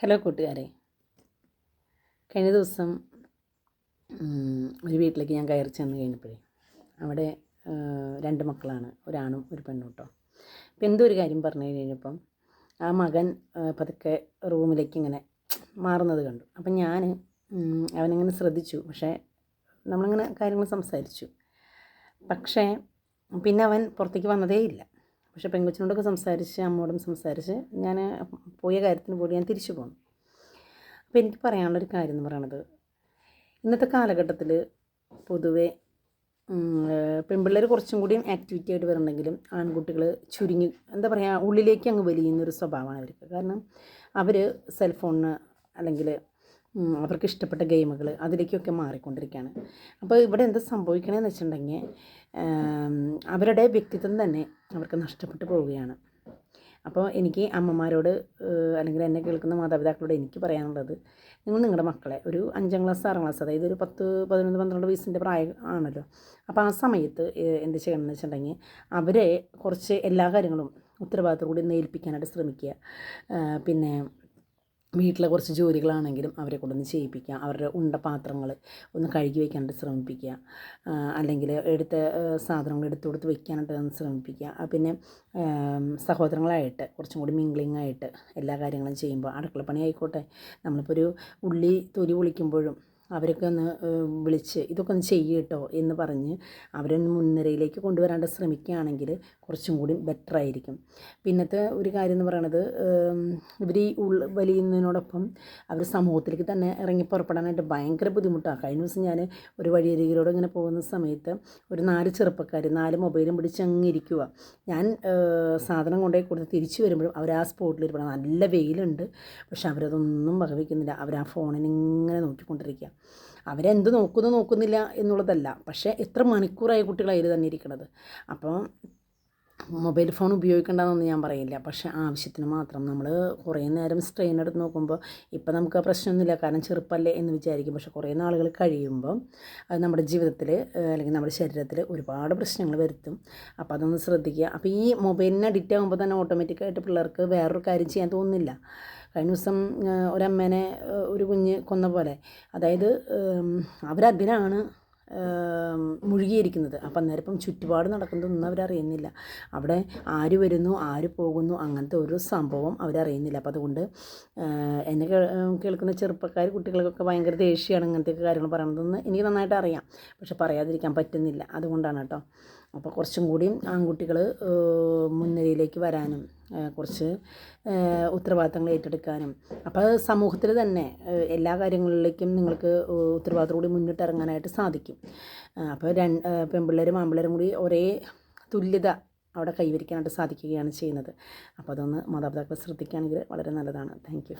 Hello കൂട്ടുകാരെ. കഴിഞ്ഞ ദിവസം ഒരു വീട്ടിലേക്ക് ഞാൻ കയറി ചെന്ന് കഴിഞ്ഞപ്പോഴേ അവിടെ രണ്ട് മക്കളാണ്. ഒരാണും ഒരു പെണ്ണും കേട്ടോ അപ്പം എന്തോ ഒരു കാര്യം പറഞ്ഞു കഴിഞ്ഞപ്പം ആ മകൻ പതുക്കെ റൂമിലേക്ക് ഇങ്ങനെ മാറുന്നത് കണ്ടു. അപ്പം ഞാൻ അവനിങ്ങനെ ശ്രദ്ധിച്ചു. പക്ഷേ നമ്മളിങ്ങനെ കാര്യങ്ങൾ സംസാരിച്ചു. പക്ഷേ പിന്നെ അവൻ പുറത്തേക്ക് വന്നതേ ഇല്ല പക്ഷേ പെങ്കൊച്ചിനോടൊക്കെ സംസാരിച്ച് അമ്മയോടും സംസാരിച്ച് ഞാൻ പോയ കാര്യത്തിന് പോലും ഞാൻ തിരിച്ചു പോന്നു. അപ്പോൾ എനിക്ക് പറയാനുള്ളൊരു കാര്യം എന്ന് പറയണത് ഇന്നത്തെ കാലഘട്ടത്തിൽ പൊതുവെ പെൺപിള്ളേർ കുറച്ചും കൂടിയും ആക്ടിവിറ്റി ആയിട്ട് വരണമെങ്കിലും ആൺകുട്ടികൾ ചുരുങ്ങി എന്താ പറയുക ഉള്ളിലേക്ക് അങ്ങ് വലിയുന്നൊരു സ്വഭാവമാണ് അവർക്ക്. കാരണം അവർ സെൽഫോണിന് അല്ലെങ്കിൽ അവർക്ക് ഇഷ്ടപ്പെട്ട ഗെയിമുകൾ അതിലേക്കൊക്കെ മാറിക്കൊണ്ടിരിക്കുകയാണ്. അപ്പോൾ ഇവിടെ എന്താ സംഭവിക്കണമെന്ന് വെച്ചിട്ടുണ്ടെങ്കിൽ അവരുടെ വ്യക്തിത്വം തന്നെ അവർക്ക് നഷ്ടപ്പെട്ടു പോവുകയാണ്. അപ്പോൾ എനിക്ക് അമ്മമാരോട് അല്ലെങ്കിൽ എന്നെ കേൾക്കുന്ന മാതാപിതാക്കളോട് എനിക്ക് പറയാനുള്ളത് നിങ്ങൾ നിങ്ങളുടെ മക്കളെ ഒരു അഞ്ചാം ക്ലാസ് ആറാം ക്ലാസ് അതായത് ഒരു പത്ത് പതിനൊന്ന് പന്ത്രണ്ട് വയസ്സിന്റെ പ്രായം ആണല്ലോ. അപ്പോൾ ആ സമയത്ത് എന്ത് ചെയ്യണമെന്ന് വെച്ചിട്ടുണ്ടെങ്കിൽ അവരെ കുറച്ച് എല്ലാ കാര്യങ്ങളും ഉത്തരവാദിത്തം കൂടി നേൽപ്പിക്കാനായിട്ട് ശ്രമിക്കുക പിന്നെ വീട്ടിലെ കുറച്ച് ജോലികളാണെങ്കിലും അവരെ കൊണ്ടൊന്ന് ചെയ്യിപ്പിക്കുക. അവരുടെ ഉണ്ട പാത്രങ്ങൾ ഒന്ന് കഴുകി വയ്ക്കാനായിട്ട് ശ്രമിപ്പിക്കുക. അല്ലെങ്കിൽ എടുത്ത സാധനങ്ങൾ എടുത്തു കൊടുത്ത് വയ്ക്കാനായിട്ട് ഒന്ന് ശ്രമിപ്പിക്കുക. പിന്നെ സഹോദരങ്ങളായിട്ട് കുറച്ചും കൂടി മിംഗ്ലിംഗ് ആയിട്ട് എല്ലാ കാര്യങ്ങളും ചെയ്യുമ്പോൾ അടുക്കളപ്പണി ആയിക്കോട്ടെ. നമ്മളിപ്പോൾ ഒരു ഉള്ളി തൊലി പൊളിക്കുമ്പോഴും അവരൊക്കെ ഒന്ന് വിളിച്ച് ഇതൊക്കെ ഒന്ന് ചെയ്യട്ടോ എന്ന് പറഞ്ഞ് അവരൊന്ന് മുൻനിരയിലേക്ക് കൊണ്ടുവരാണ്ട് ശ്രമിക്കുകയാണെങ്കിൽ കുറച്ചും കൂടി ബെറ്റർ ആയിരിക്കും. പിന്നത്തെ ഒരു കാര്യം എന്ന് പറയണത് ഇവർ ഈ ഉൾ വലിയുന്നതിനോടൊപ്പം അവർ സമൂഹത്തിലേക്ക് തന്നെ ഇറങ്ങി പുറപ്പെടാനായിട്ട് ഭയങ്കര ബുദ്ധിമുട്ടാണ് കഴിഞ്ഞ ദിവസം ഞാൻ ഒരു വഴിയരികിലൂടെ ഇങ്ങനെ പോകുന്ന സമയത്ത് ഒരു നാല് ചെറുപ്പക്കാർ നാല് മൊബൈലും പിടിച്ച് അങ്ങിരിക്കുക ഞാൻ സാധനം കൊണ്ടുപോയി കൊടുത്ത് തിരിച്ചു വരുമ്പോഴും അവർ ആ സ്പോട്ടിൽ ഇരിക്കണം നല്ല വെയിലുണ്ട് പക്ഷെ അവരതൊന്നും വകവയ്ക്കുന്നില്ല അവർ ആ ഫോണിന് ഇങ്ങനെ നോക്കിക്കൊണ്ടിരിക്കുക അവരെന്ത് നോക്കുന്നു നോക്കുന്നില്ല എന്നുള്ളതല്ല. പക്ഷേ എത്ര മണിക്കൂറായി കുട്ടികൾ അതിൽ തന്നെ ഇരിക്കണത്? അപ്പോൾ മൊബൈൽ ഫോൺ ഉപയോഗിക്കേണ്ടതെന്നൊന്നും ഞാൻ പറയില്ല. പക്ഷേ ആവശ്യത്തിന് മാത്രം നമ്മൾ കുറേ നേരം സ്ട്രെയിൻ എടുത്ത് നോക്കുമ്പോൾ ഇപ്പം നമുക്ക് ആ പ്രശ്നമൊന്നുമില്ല. കാരണം ചെറുപ്പല്ലേ എന്ന് വിചാരിക്കും. പക്ഷേ കുറേ നാളുകൾ കഴിയുമ്പോൾ അത് നമ്മുടെ ജീവിതത്തിൽ അല്ലെങ്കിൽ നമ്മുടെ ശരീരത്തിൽ ഒരുപാട് പ്രശ്നങ്ങൾ വരുത്തും. അപ്പോൾ അതൊന്ന് ശ്രദ്ധിക്കുക. അപ്പോൾ ഈ മൊബൈലിന് അഡിക്റ്റ് ആകുമ്പോൾ തന്നെ ഓട്ടോമാറ്റിക്കായിട്ട് പിള്ളേർക്ക് വേറൊരു കാര്യം ചെയ്യാൻ തോന്നുന്നില്ല. കഴിഞ്ഞ ദിവസം ഒരമ്മേനെ ഒരു കുഞ്ഞ് കൊന്ന പോലെ അതായത് അവരതിനാണ് മുഴുകിയിരിക്കുന്നത്. അപ്പം അന്നേരം ഇപ്പം ചുറ്റുപാട് നടക്കുന്നതൊന്നും അവരറിയുന്നില്ല. അവിടെ ആര് വരുന്നു ആര് പോകുന്നു അങ്ങനത്തെ ഒരു സംഭവം അവരറിയുന്നില്ല. അപ്പം അതുകൊണ്ട് എന്നെ കേൾക്കുന്ന ചെറുപ്പക്കാർ കുട്ടികൾക്കൊക്കെ ഭയങ്കര ദേഷ്യമാണ് അങ്ങനത്തെയൊക്കെ കാര്യങ്ങൾ പറയണതെന്ന് എനിക്ക് നന്നായിട്ട് അറിയാം. പക്ഷെ പറയാതിരിക്കാൻ പറ്റുന്നില്ല. അതുകൊണ്ടാണ് കേട്ടോ. അപ്പോൾ കുറച്ചും കൂടിയും ആൺകുട്ടികൾ മുൻനിരയിലേക്ക് വരാനും കുറച്ച് ഉത്തരവാദിത്തങ്ങൾ ഏറ്റെടുക്കാനും. അപ്പോൾ സമൂഹത്തിൽ തന്നെ എല്ലാ കാര്യങ്ങളിലേക്കും നിങ്ങൾക്ക് ഉത്തരവാദിത്തം കൂടി മുന്നിട്ട് ഇറങ്ങാനായിട്ട് സാധിക്കും. അപ്പോൾ രണ്ട് പെൺപിള്ളേരും ആൺപിള്ളേരും കൂടി ഒരേ തുല്യത അവിടെ കൈവരിക്കാനായിട്ട് സാധിക്കുകയാണ് ചെയ്യുന്നത്. അപ്പോൾ അതൊന്ന് മാതാപിതാക്കൾ ശ്രദ്ധിക്കുകയാണെങ്കിൽ വളരെ നല്ലതാണ്. താങ്ക്